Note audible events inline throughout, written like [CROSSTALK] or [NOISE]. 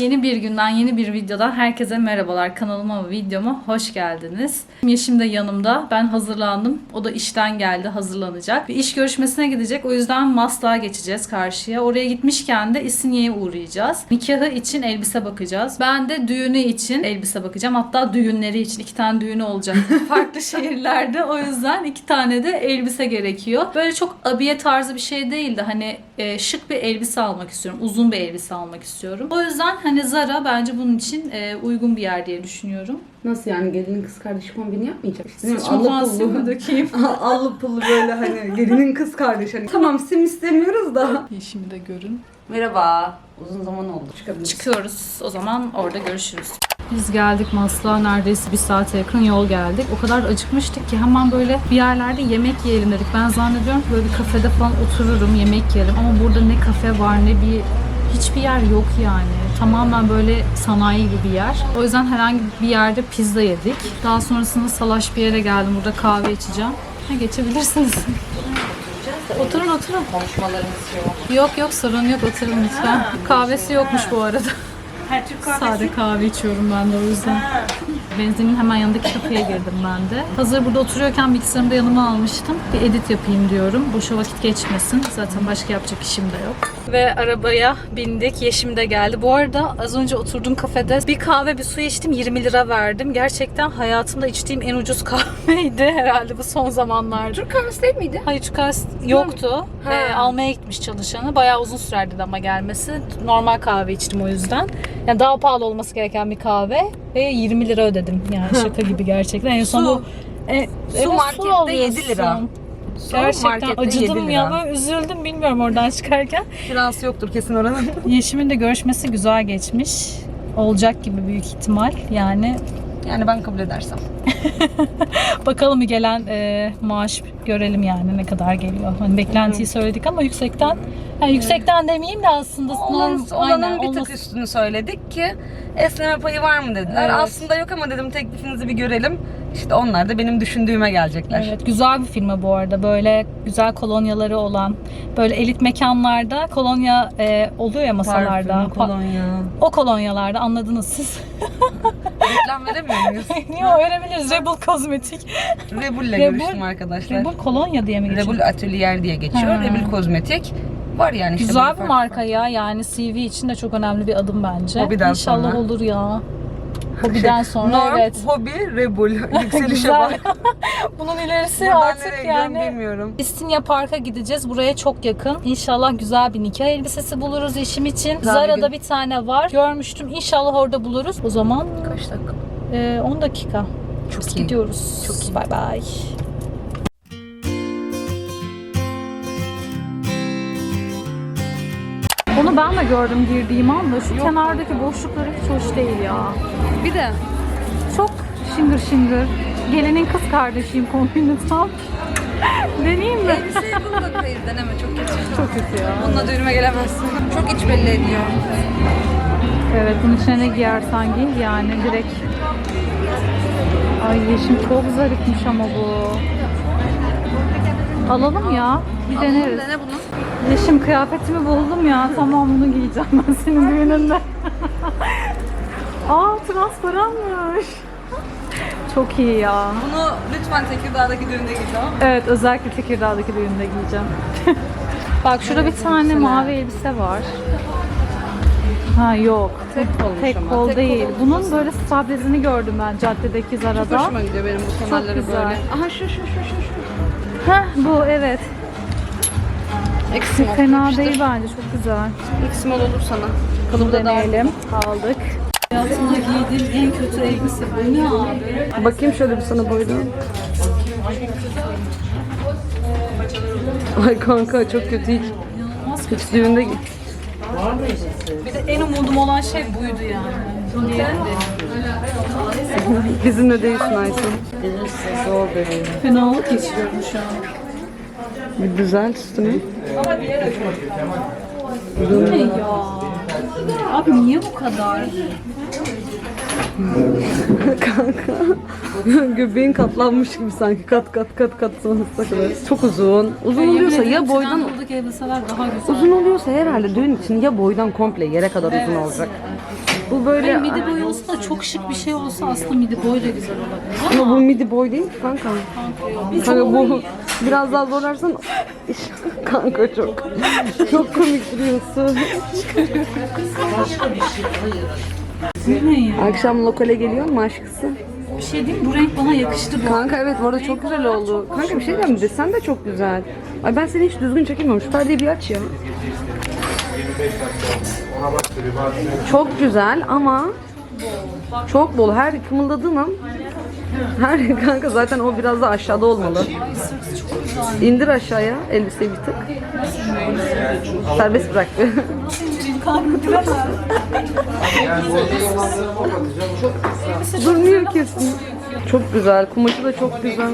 Yeni bir günden, yeni bir videodan herkese merhabalar. Kanalıma ve videoma hoş geldiniz. Yeşim de yanımda. Ben hazırlandım. O da işten geldi, hazırlanacak. Bir iş görüşmesine gidecek. O yüzden Maslak'a geçeceğiz karşıya. Oraya gitmişken de İstinye'ye uğrayacağız. Nikahı için elbise bakacağız. Ben de düğünü için elbise bakacağım. Hatta düğünleri için. iki tane düğünü olacak. [LAUGHS] Farklı şehirlerde. O yüzden iki tane de elbise gerekiyor. Böyle çok abiye tarzı bir şey değil de hani e, şık bir elbise almak istiyorum. Uzun bir elbise almak istiyorum. O yüzden hani Zara bence bunun için e, uygun bir yer diye düşünüyorum. Nasıl yani gelinin kız kardeşi kombini yapmayacak? İşte değil mi? Saçma Allı pullu. dökeyim? [LAUGHS] Allı pullu böyle hani gelinin kız kardeşi. Hani, tamam sim istemiyoruz da. Yeşimi de görün. Merhaba. Uzun zaman oldu. Çıkabiliriz. Çıkıyoruz. O zaman orada görüşürüz. Biz geldik Maslak'a neredeyse bir saate yakın yol geldik. O kadar acıkmıştık ki hemen böyle bir yerlerde yemek yiyelim dedik. Ben zannediyorum ki böyle bir kafede falan otururum yemek yerim. Ama burada ne kafe var ne bir hiçbir yer yok yani. Tamamen böyle sanayi gibi bir yer. O yüzden herhangi bir yerde pizza yedik. Daha sonrasında salaş bir yere geldim. Burada kahve içeceğim. Ha, geçebilirsiniz. oturun oturun. Konuşmalarımız yok. Yok yok sorun yok oturun lütfen. Kahvesi yokmuş bu arada. Sade kahve içiyorum ben de o yüzden. Benzinin hemen yanındaki kafeye girdim ben de. Hazır burada oturuyorken bilgisayarımı da yanıma almıştım. Bir edit yapayım diyorum. Boşa vakit geçmesin. Zaten başka yapacak işim de yok. Ve arabaya bindik. Yeşim de geldi. Bu arada az önce oturduğum kafede bir kahve bir su içtim. 20 lira verdim. Gerçekten hayatımda içtiğim en ucuz [LAUGHS] kahveydi herhalde bu son zamanlarda. Türk kahvesi değil miydi? Hayır çıkar yoktu. Ha. Ee, almaya gitmiş çalışanı. Bayağı uzun sürerdi ama gelmesi. Normal kahve içtim o yüzden. Yani daha pahalı olması gereken bir kahve ve 20 lira ödedim. Yani şaka gibi gerçekten. En son Su. bu e, evet, markette alıyorsun. 7 lira. Gerçekten markette acıdım 7 ya böyle üzüldüm bilmiyorum oradan çıkarken. Kirası yoktur kesin oranın. [LAUGHS] Yeşim'in de görüşmesi güzel geçmiş. Olacak gibi büyük ihtimal. Yani Yani ben kabul edersem. [LAUGHS] bakalım gelen e, maaş görelim yani ne kadar geliyor. Hani beklentiyi söyledik ama yüksekten yani yüksekten demeyeyim de aslında Olan, norm- olanın aynen, bir olması- tık üstünü söyledik ki esneme payı var mı dediler. Evet. Aslında yok ama dedim teklifinizi bir görelim. İşte onlar da benim düşündüğüme gelecekler. Evet güzel bir firma bu arada. Böyle güzel kolonyaları olan, böyle elit mekanlarda kolonya e, oluyor ya masalarda. Parfüm, Pa- kolonya. o kolonyalarda anladınız siz. [LAUGHS] Reklam veremiyor muyuz? [LAUGHS] Niye öğrenebiliriz? Rebel Kozmetik. Rebul'le Rebul- görüştüm arkadaşlar. Rebel kolonya diye mi geçiyor? Rebul Atelier diye geçiyor. Ha. Rebul Kozmetik. Var yani işte. Güzel böyle bir farklı marka ya. Yani CV için de çok önemli bir adım bence. Hobiden İnşallah sonra. olur ya. [LAUGHS] Hobiden sonra Norm, evet. hobi, Rebul. [LAUGHS] Yükselişe bak. [LAUGHS] Bunun ilerisi Buradan artık yani bilmiyorum. İstinye Park'a gideceğiz. Buraya çok yakın. İnşallah güzel bir nikah elbisesi buluruz eşim için. Güzel bir Zara'da gün. bir tane var. Görmüştüm. İnşallah orada buluruz. O zaman Kaç dakika? e, 10 dakika. Çok Biz iyi. gidiyoruz. Çok iyi. Bay bay. Onu ben de gördüm girdiğim anda. Şu kenardaki boşlukları hiç hoş değil ya. Bir de Çok şıngır şıngır. Gelinin kız kardeşiyim kombini tam. [LAUGHS] Deneyeyim mi? elbiseyi bul deneme çok kötü. Çok kötü ya. Bununla düğünüme gelemezsin. Çok iç belli ediyor. Evet bunun içine ne giyersen giy yani direkt. Ay yeşim çok zarifmiş ama bu. Alalım ya. Bir deneriz. Dene bunu. Yeşim kıyafetimi buldum ya. Tamam bunu giyeceğim ben senin düğününde. Aa transparanmış. Çok iyi ya. Bunu lütfen Tekirdağ'daki düğünde giy tamam mı? Evet özellikle Tekirdağ'daki düğünde giyeceğim. [LAUGHS] Bak şurada bir tane mavi elbise var. Ha yok. Tek kolmuş Tek ama. kol Tek değil. kol Bunun böyle stabilizini gördüm ben caddedeki Çok Zara'da. hoşuma gidiyor benim bu kenarları güzel. böyle. Aha şu şu şu şu şu. Heh bu evet. Eksim oldu Fena değil bence çok güzel. Eksim olur sana. Bunu Kalıbı da dar. deneyelim. Aldık. Hayatımda giydiğim en kötü elbise bu ne abi? Bakayım şöyle bir sana boydan. Ay kanka çok kötü hiç. Düğünde giy. Bir de en umudum olan şey buydu yani. Bizimle değilsin Aysun. Fenalık geçiriyorum şu an. Bir düzelt üstünü. Bu ne ya? Abi niye bu kadar? [LAUGHS] Kanka. [LAUGHS] Göbeğin katlanmış gibi sanki kat kat kat kat sonrasına kadar. Çok uzun. Uzun oluyorsa ya boydan daha güzel. uzun oluyorsa herhalde düğün için ya boydan komple yere kadar uzun olacak. Bu böyle Hani midi boy olsa da çok şık bir şey olsa aslında midi boy da güzel olabilir ama ama bu midi boy değil ki kanka. Kanka bu biraz daha zorlarsan [LAUGHS] kanka çok çok komik duruyorsun. Bu ne ya? Akşam lokale geliyor mu aşkısı? Bir şey diyeyim bu renk bana yakıştı bu. Kanka evet bu arada çok güzel oldu. Kanka bir şey diyeyim mi? Desen de çok güzel. Ay ben seni hiç düzgün çekemiyorum. Şu perdeyi bir aç ya. Çok güzel ama çok bol. Her kımıldadığın her [LAUGHS] kanka zaten o biraz da aşağıda olmalı. İndir aşağıya elbiseyi bir tık. Serbest bırak. [LAUGHS] Durmuyor kesin. Çok güzel. Kumaşı da çok güzel.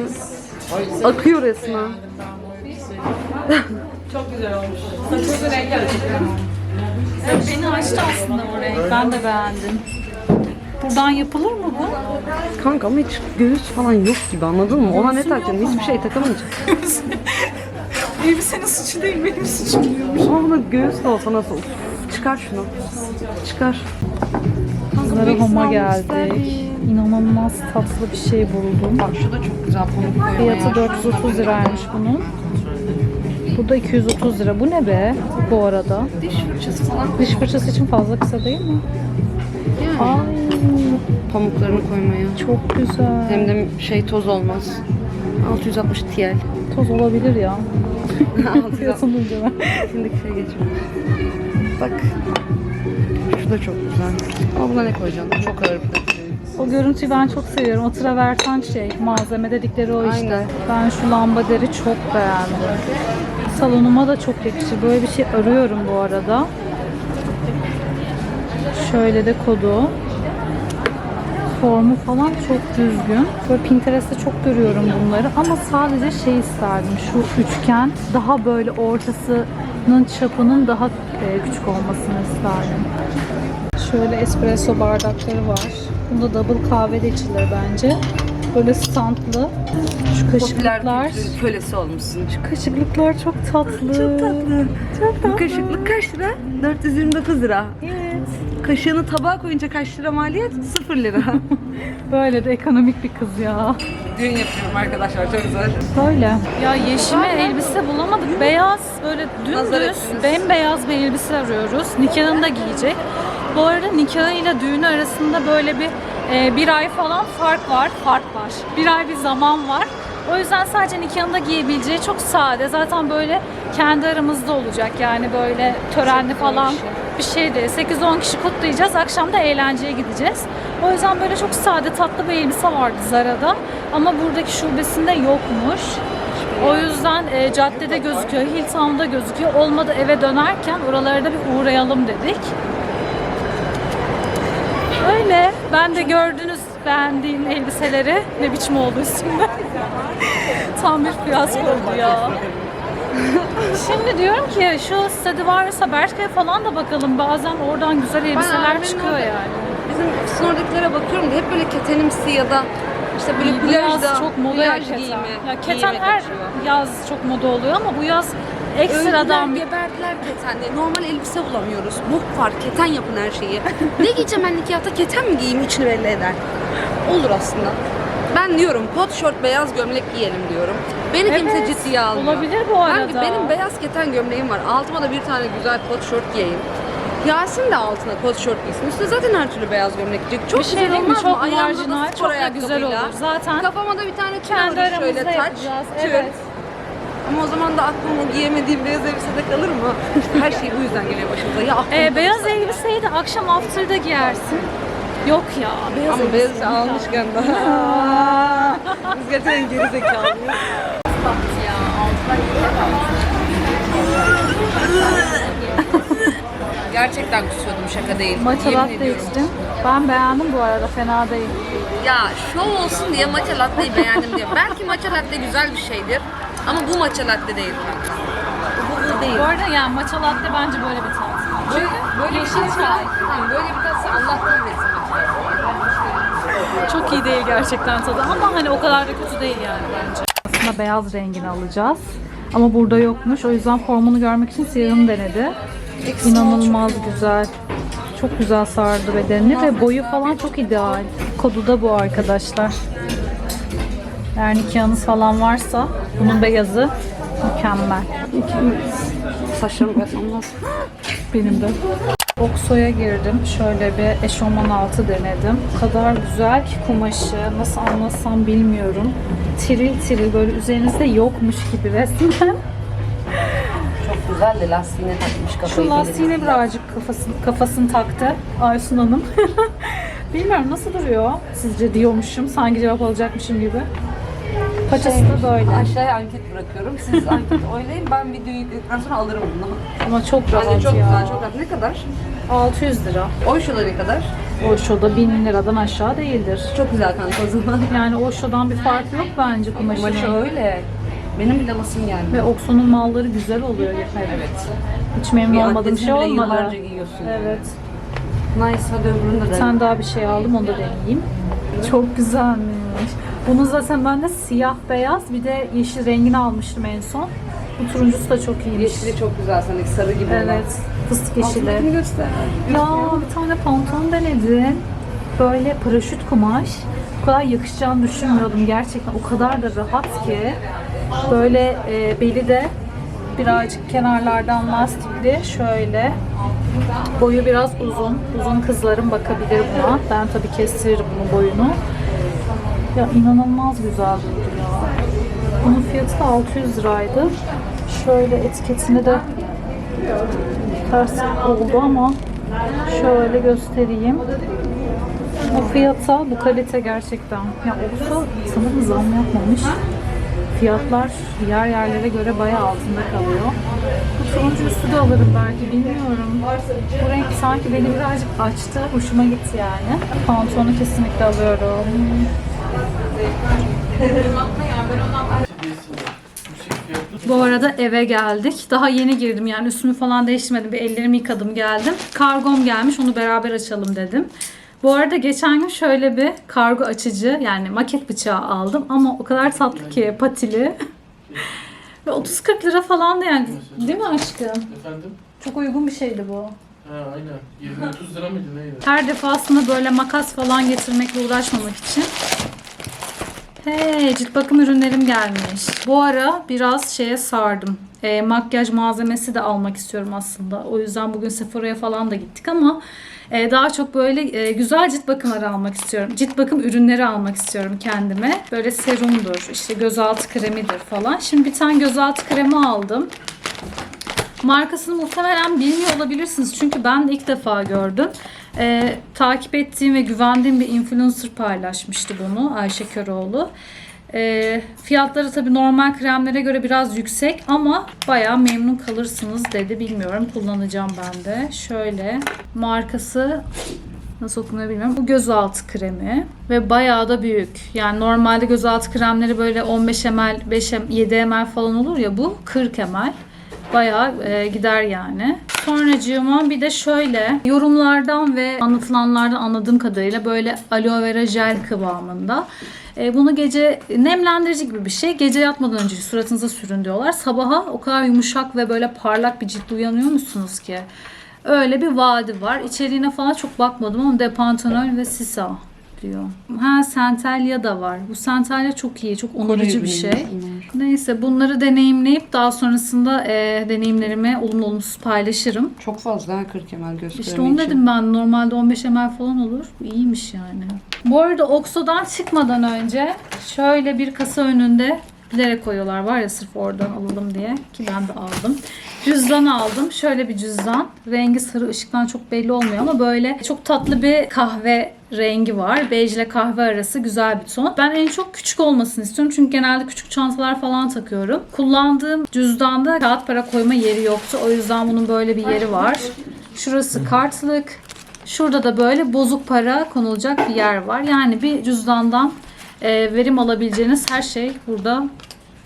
Akıyor resmen. Evet, beni açtı aslında renk. Ben de beğendim. Buradan yapılır mı bu? Kanka ama hiç göğüs falan yok gibi anladın mı? Ona ne takacaksın? Hiçbir şey takamayacaksın. [LAUGHS] Elbisenin suçu değil benim suçum diyormuş. Ama buna göğüs de olsa nasıl olur? Çıkar şunu. Çıkar. Kızlara Homa geldik. İnanılmaz tatlı bir şey buldum. Bak şu da çok güzel pamuk Fiyatı 430 liraymış bunun. Bu da 230 lira. Bu ne be bu arada? Diş fırçası falan. Diş fırçası için fazla kısa değil mi? Yani Ay pamuklarını koymaya. çok güzel. Hem de şey toz olmaz. 660 TL. Toz olabilir ya. 660 Fiyatını duyunca ben. Şimdiki şey geçmiyor. Bak. Şu da çok güzel. Ama buna ne koyacaksın? Çok ağır bir de. O görüntüyü ben çok seviyorum. O traverten şey, malzeme dedikleri o işte. Aynen. Ben şu lambaları çok beğendim. Salonuma da çok yakışır. Böyle bir şey arıyorum bu arada. Şöyle de kodu. Formu falan çok düzgün. Böyle Pinterest'te çok görüyorum bunları ama sadece şey isterdim. Şu üçgen daha böyle ortasının çapının daha e, küçük olmasını isterdim. Şöyle espresso bardakları var. Bunda double kahve de içilir bence. Böyle standlı. Şu kaşıklıklar. kölesi olmuşsun. Şu kaşıklıklar çok tatlı. Çok tatlı. Çok tatlı. Bu kaşıklık kaç lira? 429 lira. Evet. Kaşığını tabağa koyunca kaç lira maliyet? 0 lira. [LAUGHS] Böyle de ekonomik bir kız ya. Düğün yapıyorum arkadaşlar çok güzel. Böyle. Ya yeşime elbise bulamadık. Beyaz böyle dümdüz bembeyaz bir elbise arıyoruz. Nikahında giyecek. Bu arada nikahıyla düğünü arasında böyle bir e, bir ay falan fark var. Fark var. Bir ay bir zaman var. O yüzden sadece nikahında giyebileceği çok sade. Zaten böyle kendi aramızda olacak. Yani böyle törenli falan bir şey değil. 8-10 kişi kutlayacağız. Akşam da eğlenceye gideceğiz. O yüzden böyle çok sade tatlı bir elbise vardı Zara'da. Ama buradaki şubesinde yokmuş. O yüzden e, caddede gözüküyor, Hilltown'da gözüküyor. Olmadı eve dönerken oralara da bir uğrayalım dedik. Öyle. Ben de gördünüz beğendiğim elbiseleri. Ne biçim oldu üstümde. [LAUGHS] Tam bir fiyasko oldu ya. Şimdi diyorum ki şu Stradivarius'a Bershka'ya falan da bakalım. Bazen oradan güzel elbiseler çıkıyor orada- yani. Bizim oradakilere bakıyorum da hep böyle ketenimsi ya da işte böyle Bu yaz çok moda ya plaj keten. giyimi. Ya keten giyime her kaçıyor. yaz çok moda oluyor ama bu yaz ekstradan bir geberdiler ketende. Normal elbise bulamıyoruz. Bok var, keten yapın her şeyi. [LAUGHS] ne giyeceğim ben nikahta? Keten mi giyeyim içini belli eder. Olur aslında. Ben diyorum kot şort beyaz gömlek giyelim diyorum. Beni kimse Evet, ciddiye almıyor. olabilir bu arada. Kanka benim beyaz keten gömleğim var. Altıma da bir tane güzel kot şort giyeyim. Yasin de altına kot şort giysin. Üstüne zaten her türlü beyaz gömlek giyecek. Çok bir şey güzel mi? olmaz mı? Çok Ayağımda da spor çok da güzel ayakkabıyla. olur. Zaten Kafama da bir tane kendi alırım şöyle aramızda taç. yapacağız. tül. Evet. Ama o zaman da aklım o giyemediğim beyaz elbisede kalır mı? İşte her şey bu yüzden geliyor başımıza. Ya aklım Ee, beyaz elbiseyi de akşam after'da giyersin. Yok ya beyaz Ama elbise. beyaz almışken daha. [LAUGHS] Biz gerçekten geri zekalıyız. Gerçekten kusuyordum şaka değil. Matcha Yemin latte ediyorum. içtim. Ben beğendim bu arada fena değil. Ya şov olsun diye matcha latte'yi beğendim diye. Belki matcha latte güzel bir şeydir. Ama bu matcha latte değil kanka. Bu, bu değil. Bu arada yani matcha latte bence böyle bir tat. Böyle, böyle Yeşil bir çay. Tamam böyle bir tatsa Allah kahretsin. Çok iyi değil gerçekten tadı ama hani o kadar da kötü değil yani bence. Aslında beyaz rengini alacağız. Ama burada yokmuş. O yüzden formunu görmek için siyahını denedi. İnanılmaz güzel. Çok çok güzel sardı bedenini ve boyu falan çok ideal. Kodu da bu arkadaşlar. Eğer nikahınız falan varsa bunun beyazı mükemmel. Saçlarımı boyasam lazım. Benim de. Okso'ya girdim. Şöyle bir eşofman altı denedim. O kadar güzel ki kumaşı. Nasıl anlatsam bilmiyorum. Tiril tiril böyle üzerinizde yokmuş gibi resmen. Çok güzel de lastiğine takmış kafayı. Şu lastiğine birazcık kafasını, kafasını taktı Aysun Hanım. [LAUGHS] Bilmiyorum nasıl duruyor sizce diyormuşum. Sanki cevap alacakmışım gibi. Paçası da böyle. Aşağıya anket bırakıyorum. Siz [LAUGHS] anket oynayın. Ben videoyu yükledikten sonra alırım bunu. Ama çok rahat Bence çok ya. güzel, çok rahat. Ne kadar? 600 lira. Oyşo'da ne kadar? O da 1000 liradan aşağı değildir. Çok güzel kanka o zaman. [LAUGHS] Yani o şodan bir fark yok bence Kumaşı kumaşının. öyle. Benim bile alasım geldi. Ve Okso'nun malları güzel oluyor. Evet. Hiç memnun olmadığım şey olmadı. yıllarca giyiyorsun. Evet. Nice hadi öbürünü de Bir tane daha bir şey aldım onu da deneyeyim. Çok güzelmiş. Bunu zaten ben de siyah beyaz bir de yeşil rengini almıştım en son. Bu turuncusu da çok iyiymiş. Yeşili çok güzel sanki sarı gibi olan. Evet. Fıstık yeşili. Altındakini göster. Ya bir tane pantolon denedim. Böyle paraşüt kumaş. Bu kadar yakışacağını düşünmüyordum gerçekten. O kadar da rahat ki. Böyle e, beli de birazcık kenarlardan lastikli. Şöyle. Boyu biraz uzun. Uzun kızlarım bakabilir buna. Ben tabii kestiririm bunun boyunu. Ya inanılmaz güzel durdu ya. Bunun fiyatı da 600 liraydı. Şöyle etiketinde de ters oldu ama şöyle göstereyim. Bu fiyata, bu kalite gerçekten. Ya olsa sanırım zam yapmamış. Fiyatlar yer yerlere göre bayağı altında kalıyor. Bu turuncu üstü alırım belki bilmiyorum. Bu renk sanki beni birazcık açtı. Hoşuma gitti yani. Pantolonu kesinlikle alıyorum. Bu arada eve geldik. Daha yeni girdim yani üstümü falan değiştirmedim. Bir ellerimi yıkadım geldim. Kargom gelmiş onu beraber açalım dedim. Bu arada geçen gün şöyle bir kargo açıcı yani maket bıçağı aldım ama o kadar tatlı ki patili. [LAUGHS] Ve 30-40 lira falan da yani değil mi aşkım? Efendim? Çok uygun bir şeydi bu. Ha aynen. 20-30 lira mıydı neydi? Her defasında böyle makas falan getirmekle uğraşmamak için. Hey, cilt bakım ürünlerim gelmiş. Bu ara biraz şeye sardım. E, makyaj malzemesi de almak istiyorum aslında. O yüzden bugün Sephora'ya falan da gittik ama e, daha çok böyle e, güzel cilt bakımları almak istiyorum. Cilt bakım ürünleri almak istiyorum kendime. Böyle serumdur, işte gözaltı kremidir falan. Şimdi bir tane gözaltı kremi aldım. Markasını muhtemelen bilmiyor olabilirsiniz. Çünkü ben ilk defa gördüm. Ee, takip ettiğim ve güvendiğim bir influencer paylaşmıştı bunu. Ayşe Köroğlu. Ee, fiyatları tabii normal kremlere göre biraz yüksek ama bayağı memnun kalırsınız dedi. Bilmiyorum kullanacağım ben de. Şöyle markası nasıl okunuyor bilmiyorum. Bu gözaltı kremi ve bayağı da büyük. Yani normalde gözaltı kremleri böyle 15 ml, 5 ml, 7 ml falan olur ya bu 40 ml. Bayağı e, gider yani. Sonracığıma bir de şöyle yorumlardan ve anlatılanlardan anladığım kadarıyla böyle aloe vera jel kıvamında. E, bunu gece nemlendirici gibi bir şey. Gece yatmadan önce suratınıza sürün diyorlar. Sabaha o kadar yumuşak ve böyle parlak bir ciltle uyanıyor musunuz ki? Öyle bir vaadi var. İçeriğine falan çok bakmadım ama depantonol ve sisa diyor. Ha Centella da var. Bu Centella çok iyi, çok onarıcı bir şey. Neyse bunları deneyimleyip daha sonrasında e, deneyimlerimi olumlu olumsuz paylaşırım. Çok fazla ha 40 ml göz İşte kremi onu için. dedim ben normalde 15 ml falan olur. İyiymiş yani. Bu arada Oxo'dan çıkmadan önce şöyle bir kasa önünde bilerek koyuyorlar var ya sırf oradan alalım diye ki ben de aldım. Cüzdan aldım. Şöyle bir cüzdan. Rengi sarı ışıktan çok belli olmuyor ama böyle çok tatlı bir kahve rengi var. Bej ile kahve arası güzel bir ton. Ben en çok küçük olmasını istiyorum. Çünkü genelde küçük çantalar falan takıyorum. Kullandığım cüzdanda kağıt para koyma yeri yoktu. O yüzden bunun böyle bir yeri var. Şurası kartlık. Şurada da böyle bozuk para konulacak bir yer var. Yani bir cüzdandan e, verim alabileceğiniz her şey burada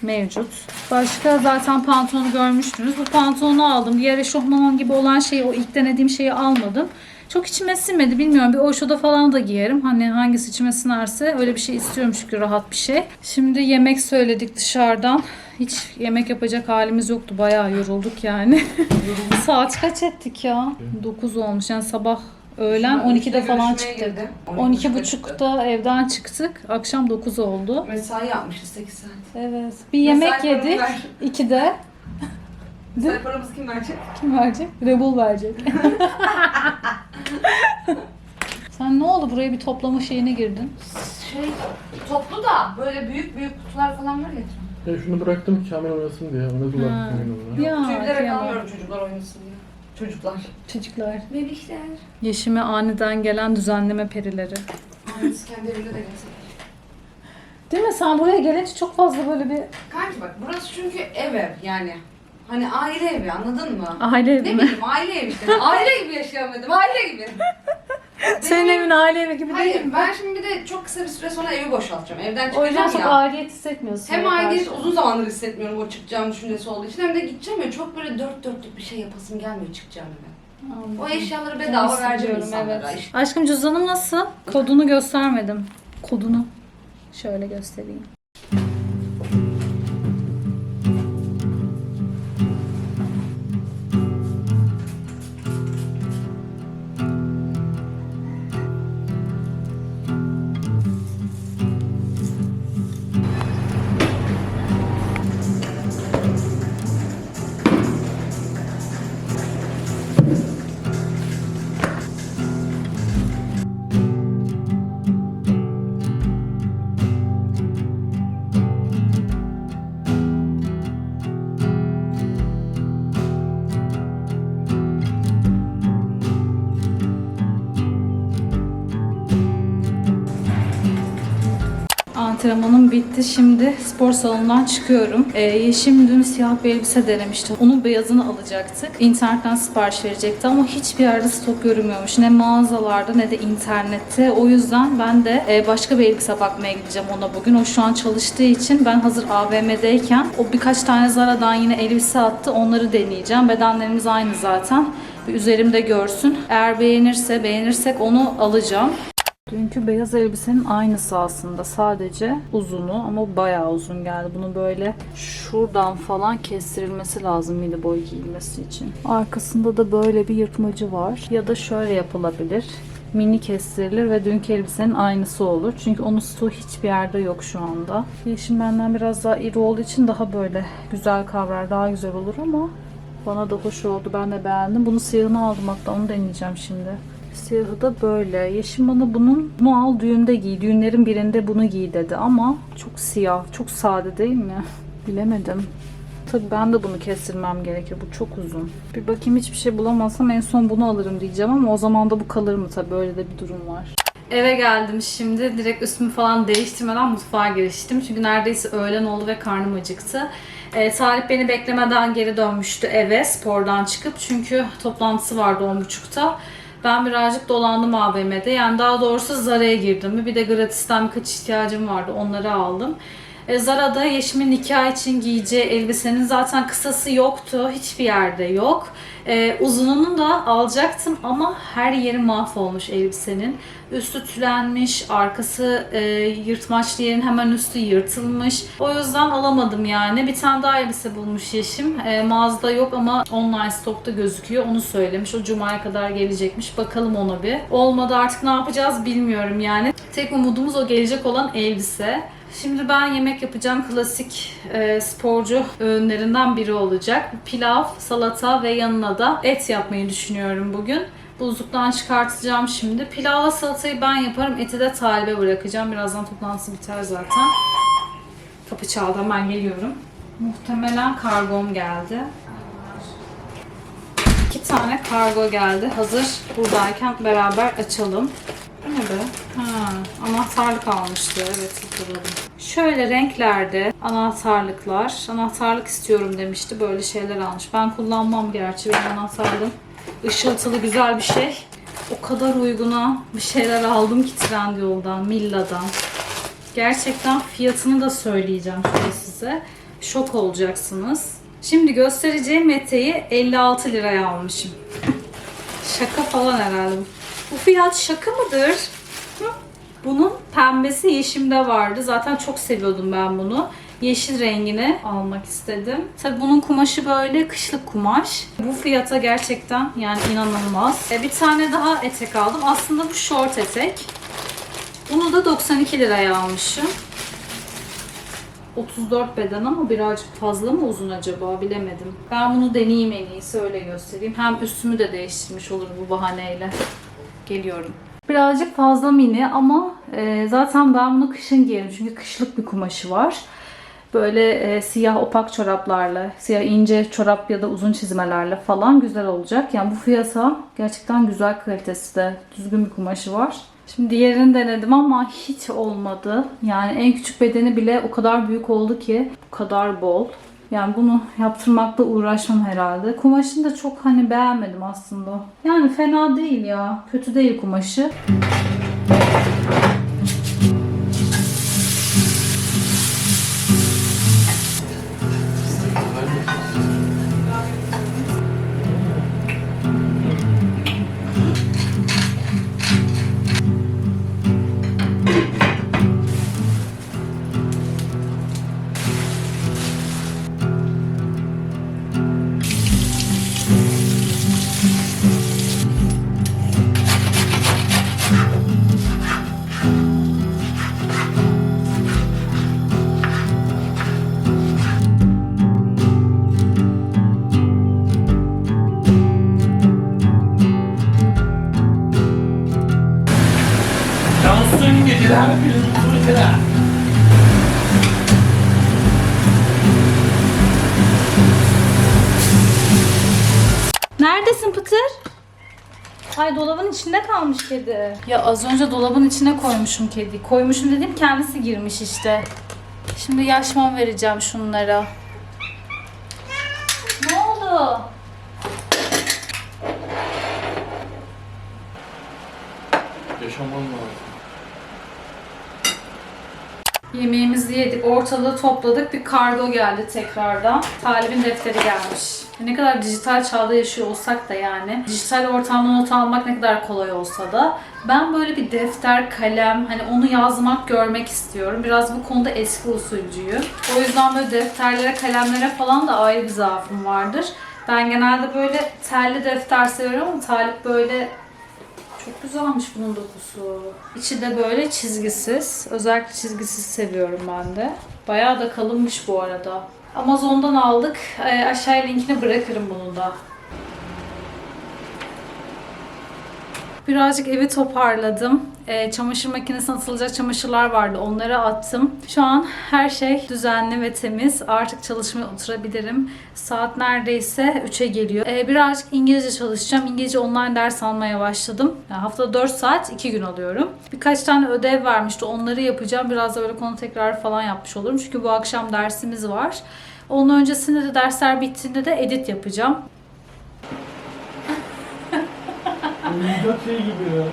mevcut. Başka zaten pantolonu görmüştünüz. Bu pantolonu aldım. Diğer eşofman gibi olan şeyi, o ilk denediğim şeyi almadım. Çok içime sinmedi bilmiyorum. Bir Osho'da falan da giyerim. Hani hangisi içime sinerse öyle bir şey istiyorum çünkü rahat bir şey. Şimdi yemek söyledik dışarıdan. Hiç yemek yapacak halimiz yoktu. Bayağı yorulduk yani. [LAUGHS] Saat kaç ettik ya? 9 olmuş. Yani sabah Öğlen Şimdi 12'de işte falan çıktık. girdim. 12.30'da evden çıktık. Akşam 9 oldu. Mesai yapmışız 8 saat. Evet. Bir yemek Mesai yedik. paramı ver. 2'de. [LAUGHS] Mesai paramızı kim verecek? Kim verecek? Rebul verecek. [LAUGHS] Sen ne oldu? Buraya bir toplama şeyine girdin. Şey toplu da böyle büyük büyük kutular falan var ya. Ya şunu bıraktım Kamil oynasın diye. Ona da Ha. baktım oyun ona. Ya Tüylere kıyamam. kalmıyorum çocuklar oynasın diye. Çocuklar. Çocuklar. Bebişler. Yeşime aniden gelen düzenleme perileri. Aynısı kendi evinde de gelse. Değil mi? Sen buraya gelince çok fazla böyle bir Kanki bak burası çünkü ev ev yani. Hani aile evi anladın mı? aile evi Ne mi? bileyim aile evi işte. aile gibi yaşayamadım. Aile gibi. [LAUGHS] Senin Benim- evin aile evi gibi değil Hayır mi? ben şimdi bir de çok kısa bir süre sonra evi boşaltacağım. Evden O yüzden çıkacağım çok ya. aidiyet hissetmiyorsun. Hem aidiyet uzun zamandır hissetmiyorum o çıkacağım düşüncesi olduğu için hem de gideceğim ya çok böyle dört dörtlük bir şey yapasım gelmiyor çıkacağım eve. Anladım. O eşyaları Ben bedava vereceğim hissediyorum, insanlara. evet. İşte Aşkım cüzdanım nasıl? Kodunu göstermedim. Kodunu. Şöyle göstereyim. Antrenmanım bitti. Şimdi spor salonundan çıkıyorum. Ee, Yeşim dün siyah bir elbise denemişti. Onun beyazını alacaktık. İnternetten sipariş verecekti ama hiçbir yerde stok görünmüyormuş. Ne mağazalarda ne de internette. O yüzden ben de e, başka bir elbise bakmaya gideceğim ona bugün. O şu an çalıştığı için ben hazır AVM'deyken o birkaç tane Zara'dan yine elbise attı. Onları deneyeceğim. Bedenlerimiz aynı zaten. Bir üzerimde görsün. Eğer beğenirse, beğenirsek onu alacağım. Dünkü beyaz elbisenin aynısı aslında. Sadece uzunu ama bayağı uzun geldi. Bunu böyle şuradan falan kestirilmesi lazım mini boy giyilmesi için. Arkasında da böyle bir yırtmacı var. Ya da şöyle yapılabilir. Mini kestirilir ve dünkü elbisenin aynısı olur. Çünkü onun stoğu hiçbir yerde yok şu anda. Yeşim benden biraz daha iri olduğu için daha böyle güzel kavrar, daha güzel olur ama bana da hoş oldu. Ben de beğendim. Bunu siyahını aldım hatta onu deneyeceğim şimdi. Siyahı da böyle. Yeşim bana bunun bunu düğünde giy. Düğünlerin birinde bunu giy dedi ama çok siyah, çok sade değil mi? [LAUGHS] Bilemedim. Tabii ben de bunu kestirmem gerekir. Bu çok uzun. Bir bakayım hiçbir şey bulamazsam en son bunu alırım diyeceğim ama o zaman da bu kalır mı tabii öyle de bir durum var. Eve geldim şimdi. Direkt üstümü falan değiştirmeden mutfağa giriştim. Çünkü neredeyse öğlen oldu ve karnım acıktı. Ee, Talip beni beklemeden geri dönmüştü eve spordan çıkıp. Çünkü toplantısı vardı 10.30'da. Ben birazcık dolandım AVM'de. Yani daha doğrusu Zara'ya girdim. Bir de gratisten birkaç ihtiyacım vardı. Onları aldım. E, Zara'da Yeşim'in nikah için giyeceği elbisenin zaten kısası yoktu. Hiçbir yerde yok. E, uzununu da alacaktım ama her yeri mahvolmuş elbisenin. Üstü tülenmiş, arkası e, yırtmaçlı yerin hemen üstü yırtılmış. O yüzden alamadım yani. Bir tane daha elbise bulmuş Yeşim. E, mağazada yok ama online stokta gözüküyor. Onu söylemiş. O cumaya kadar gelecekmiş. Bakalım ona bir. Olmadı artık ne yapacağız bilmiyorum yani. Tek umudumuz o gelecek olan elbise. Şimdi ben yemek yapacağım. Klasik e, sporcu öğünlerinden biri olacak. Pilav, salata ve yanına da et yapmayı düşünüyorum bugün. Buzluktan çıkartacağım şimdi. Pilavla salatayı ben yaparım. Eti de talibe bırakacağım. Birazdan toplantısı biter zaten. Kapı çaldı. Hemen geliyorum. Muhtemelen kargom geldi. İki tane kargo geldi. Hazır buradayken beraber açalım. Bu ne be? Ha, anahtarlık almıştı. Evet hatırladım. Şöyle renklerde anahtarlıklar. Anahtarlık istiyorum demişti. Böyle şeyler almış. Ben kullanmam gerçi. Benim anahtarlığım ışıltılı güzel bir şey. O kadar uyguna bir şeyler aldım ki Trendyol'dan, Milla'dan. Gerçekten fiyatını da söyleyeceğim şöyle size. Şok olacaksınız. Şimdi göstereceğim eteği 56 liraya almışım. Şaka falan herhalde. Bu fiyat şaka mıdır? Bunun pembesi yeşimde vardı. Zaten çok seviyordum ben bunu. yeşil rengini almak istedim. Tabi bunun kumaşı böyle kışlık kumaş. Bu fiyata gerçekten yani inanılmaz. E, bir tane daha etek aldım. Aslında bu short etek. Bunu da 92 liraya almışım. 34 beden ama birazcık fazla mı uzun acaba bilemedim. Ben bunu deneyeyim en iyisi öyle göstereyim. Hem üstümü de değiştirmiş olur bu bahaneyle. Geliyorum. Birazcık fazla mini ama e, zaten ben bunu kışın giyerim çünkü kışlık bir kumaşı var. Böyle e, siyah opak çoraplarla, siyah ince çorap ya da uzun çizmelerle falan güzel olacak. Yani bu fiyata gerçekten güzel kalitesi de düzgün bir kumaşı var. Şimdi diğerini denedim ama hiç olmadı. Yani en küçük bedeni bile o kadar büyük oldu ki bu kadar bol. Yani bunu yaptırmakla uğraşmam herhalde. Kumaşını da çok hani beğenmedim aslında. Yani fena değil ya. Kötü değil kumaşı. İçinde kalmış kedi. Ya az önce dolabın içine koymuşum kedi. Koymuşum dedim kendisi girmiş işte. Şimdi yaşmam vereceğim şunlara. Ne oldu? Yaşaman lazım. Yemeğimizi yedik, ortalığı topladık. Bir kargo geldi tekrardan. Talibin defteri gelmiş. Ne kadar dijital çağda yaşıyor olsak da yani, dijital ortamda not almak ne kadar kolay olsa da ben böyle bir defter, kalem, hani onu yazmak, görmek istiyorum. Biraz bu konuda eski usulcüyüm. O yüzden böyle defterlere, kalemlere falan da ayrı bir zaafım vardır. Ben genelde böyle telli defter seviyorum ama Talip böyle çok güzelmiş bunun dokusu. İçi de böyle çizgisiz. Özellikle çizgisiz seviyorum ben de. Bayağı da kalınmış bu arada. Amazon'dan aldık. Ee, aşağıya linkini bırakırım bunu da. Birazcık evi toparladım. Ee, çamaşır makinesine atılacak çamaşırlar vardı. Onları attım. Şu an her şey düzenli ve temiz. Artık çalışmaya oturabilirim. Saat neredeyse 3'e geliyor. Ee, birazcık İngilizce çalışacağım. İngilizce online ders almaya başladım. Yani haftada 4 saat 2 gün alıyorum. Birkaç tane ödev vermişti. Onları yapacağım. Biraz da böyle konu tekrar falan yapmış olurum. Çünkü bu akşam dersimiz var. Onun öncesinde de dersler bittiğinde de edit yapacağım. Oyuncak şey gibi ya.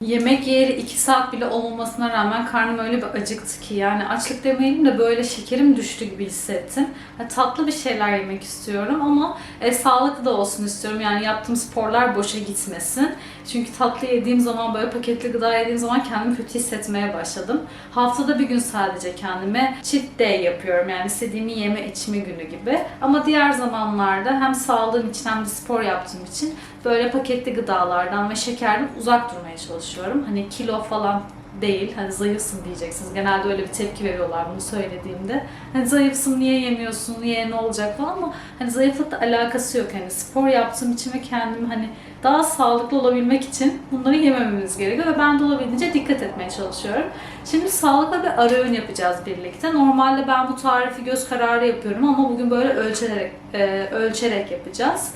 Yemek yeri 2 saat bile olmamasına rağmen karnım öyle bir acıktı ki yani açlık demeyelim de böyle şekerim düştü gibi hissettim. Ha, tatlı bir şeyler yemek istiyorum ama e, sağlıklı da olsun istiyorum. Yani yaptığım sporlar boşa gitmesin. Çünkü tatlı yediğim zaman böyle paketli gıda yediğim zaman kendimi kötü hissetmeye başladım. Haftada bir gün sadece kendime cheat day yapıyorum. Yani istediğimi yeme içme günü gibi. Ama diğer zamanlarda hem sağlığım için hem de spor yaptığım için böyle paketli gıdalardan ve şekerden uzak durmaya çalışıyorum. Hani kilo falan değil. Hani zayıfsın diyeceksiniz. Genelde öyle bir tepki veriyorlar bunu söylediğimde. Hani zayıfsın niye yemiyorsun, niye ne olacak falan ama hani zayıflıkla alakası yok. Hani spor yaptığım için ve kendimi hani daha sağlıklı olabilmek için bunları yemememiz gerekiyor ve ben de olabildiğince dikkat etmeye çalışıyorum. Şimdi sağlıklı bir ara öğün yapacağız birlikte. Normalde ben bu tarifi göz kararı yapıyorum ama bugün böyle ölçerek e, ölçerek yapacağız.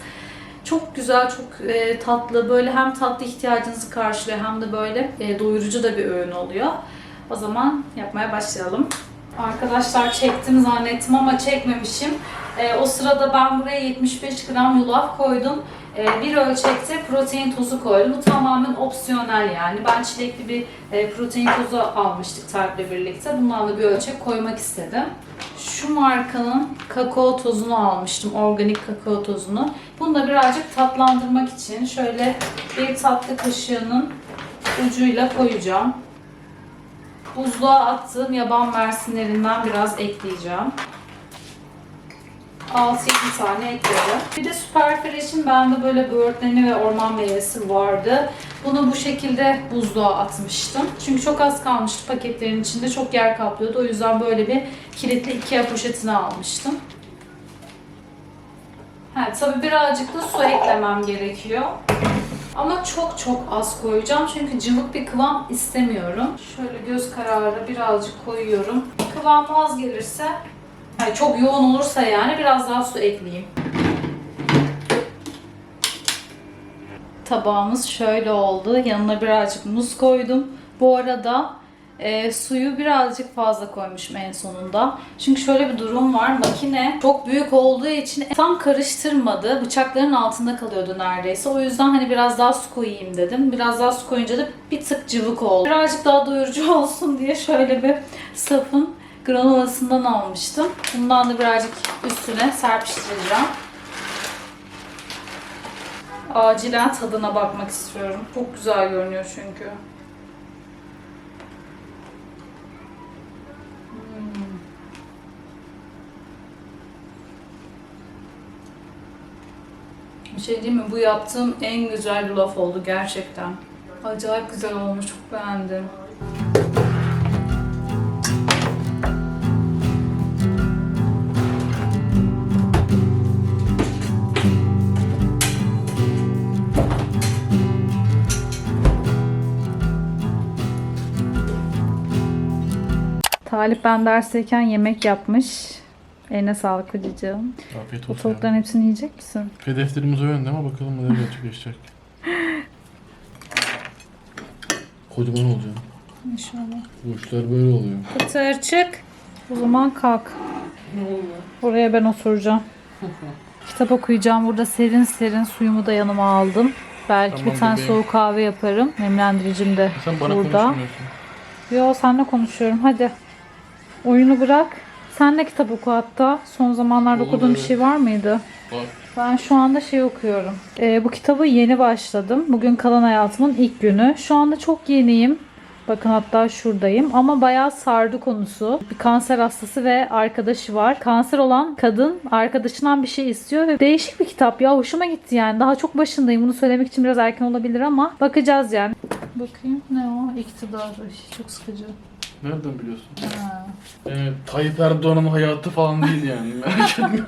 Çok güzel, çok e, tatlı. Böyle hem tatlı ihtiyacınızı karşılıyor hem de böyle e, doyurucu da bir öğün oluyor. O zaman yapmaya başlayalım. Arkadaşlar çektim zannettim ama çekmemişim. E, o sırada ben buraya 75 gram yulaf koydum. E, bir ölçekte protein tozu koydum. Bu tamamen opsiyonel yani. Ben çilekli bir e, protein tozu almıştık Tarık'la birlikte. Bundan da bir ölçek koymak istedim. Şu markanın kakao tozunu almıştım. Organik kakao tozunu. Bunu da birazcık tatlandırmak için şöyle bir tatlı kaşığının ucuyla koyacağım. Buzluğa attığım yaban mersinlerinden biraz ekleyeceğim. 6-7 tane ekledim. Bir de Super Fresh'in bende böyle böğürtleni ve orman meyvesi vardı. Bunu bu şekilde buzluğa atmıştım. Çünkü çok az kalmıştı paketlerin içinde. Çok yer kaplıyordu. O yüzden böyle bir kilitli Ikea poşetine almıştım. Ha, tabii birazcık da su eklemem gerekiyor. Ama çok çok az koyacağım çünkü cıvık bir kıvam istemiyorum. Şöyle göz kararı birazcık koyuyorum. Kıvam az gelirse, yani çok yoğun olursa yani biraz daha su ekleyeyim. Tabağımız şöyle oldu. Yanına birazcık muz koydum. Bu arada e, suyu birazcık fazla koymuşum en sonunda. Çünkü şöyle bir durum var. Makine çok büyük olduğu için tam karıştırmadı. Bıçakların altında kalıyordu neredeyse. O yüzden hani biraz daha su koyayım dedim. Biraz daha su koyunca da bir tık cıvık oldu. Birazcık daha doyurucu [LAUGHS] olsun diye şöyle bir safın granolasından almıştım. Bundan da birazcık üstüne serpiştireceğim. Acilen tadına bakmak istiyorum. Çok güzel görünüyor çünkü. Şey diyeyim mi? Bu yaptığım en güzel yulaf oldu gerçekten. Acayip güzel olmuş. Çok beğendim. Talip ben dersteyken yemek yapmış. Eline sağlık kocacığım. Afiyet olsun. tavukların hepsini yiyecek misin? Hedeflerimiz o yönde ama bakalım nereye gerçekleşecek. [LAUGHS] Kocaman olacağım. İnşallah. Bu işler böyle oluyor. Kıtır çık. O zaman kalk. Oraya ben oturacağım. [LAUGHS] Kitap okuyacağım. Burada serin serin suyumu da yanıma aldım. Belki Tamam bir tane bebeğim. soğuk kahve yaparım. Nemlendiricim de Sen bana burada. konuşmuyorsun. Yo seninle konuşuyorum. Hadi. Oyunu bırak. Sen de kitap oku hatta. Son zamanlarda Olur, okuduğun bir evet. şey var mıydı? Bak. Ben şu anda şey okuyorum. Ee, bu kitabı yeni başladım. Bugün kalan hayatımın ilk günü. Şu anda çok yeniyim. Bakın hatta şuradayım. Ama bayağı sardı konusu. Bir kanser hastası ve arkadaşı var. Kanser olan kadın arkadaşından bir şey istiyor ve değişik bir kitap ya. Hoşuma gitti yani. Daha çok başındayım. Bunu söylemek için biraz erken olabilir ama bakacağız yani. Bakayım ne o? İktidar. Ay, Çok sıkıcı. Nereden biliyorsun? Ha. Yani Tayyip Erdoğan'ın hayatı falan değil yani. Merak etme.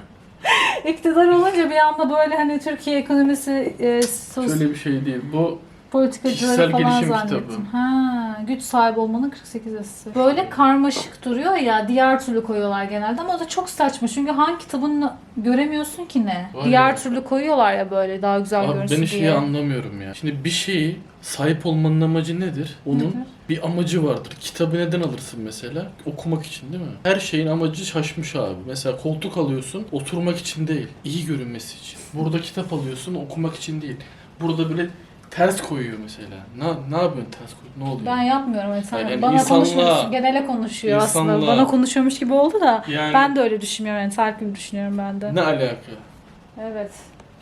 [LAUGHS] İktidar olunca bir anda böyle hani Türkiye ekonomisi e, sos, Şöyle bir şey değil. Bu politikacıları Kişisel falan gelişim zannettim. kitabı. Ha, güç sahibi olmanın 48 esası. Böyle karmaşık duruyor ya diğer türlü koyuyorlar genelde ama o da çok saçma çünkü hangi kitabını göremiyorsun ki ne? Var diğer ya. türlü koyuyorlar ya böyle daha güzel Abi görünsün ben şeyi diye. anlamıyorum ya. Şimdi bir şeyi sahip olmanın amacı nedir? Onun Nedir? Bir amacı vardır. Kitabı neden alırsın mesela? Okumak için değil mi? Her şeyin amacı şaşmış abi. Mesela koltuk alıyorsun oturmak için değil, iyi görünmesi için. Burada kitap alıyorsun okumak için değil. Burada bile ters koyuyor mesela. Ne, ne yapıyorsun ters koy? Ne oluyor? Ben yapmıyorum mesela. Yani Bana konuşmuyorsun. Genele konuşuyor aslında. insanlığa- Bana konuşuyormuş gibi oldu da yani ben de öyle düşünmüyorum. Yani gibi düşünüyorum ben de. ne alaka? Evet.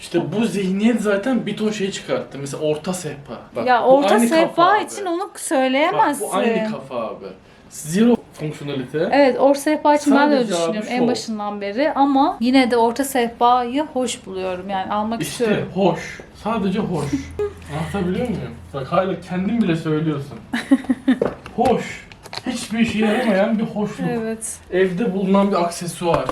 İşte bu zihniyet zaten bir ton şey çıkarttı. Mesela orta sehpa. Bak, ya bu orta aynı kafa sehpa abi. için onu Bak, söyleyemezsin. bu aynı kafa abi. Zero fonksiyonelite. Evet orta sehpa için ben de öyle Sadece abi düşünüyorum şov. en başından beri ama yine de orta sehpayı hoş buluyorum yani almak İşte istiyorum. hoş. Sadece hoş. [LAUGHS] Anlatabiliyor muyum? Bak hala kendin bile söylüyorsun. hoş. Hiçbir işe yaramayan bir hoşluk. Evet. Evde bulunan bir aksesuar.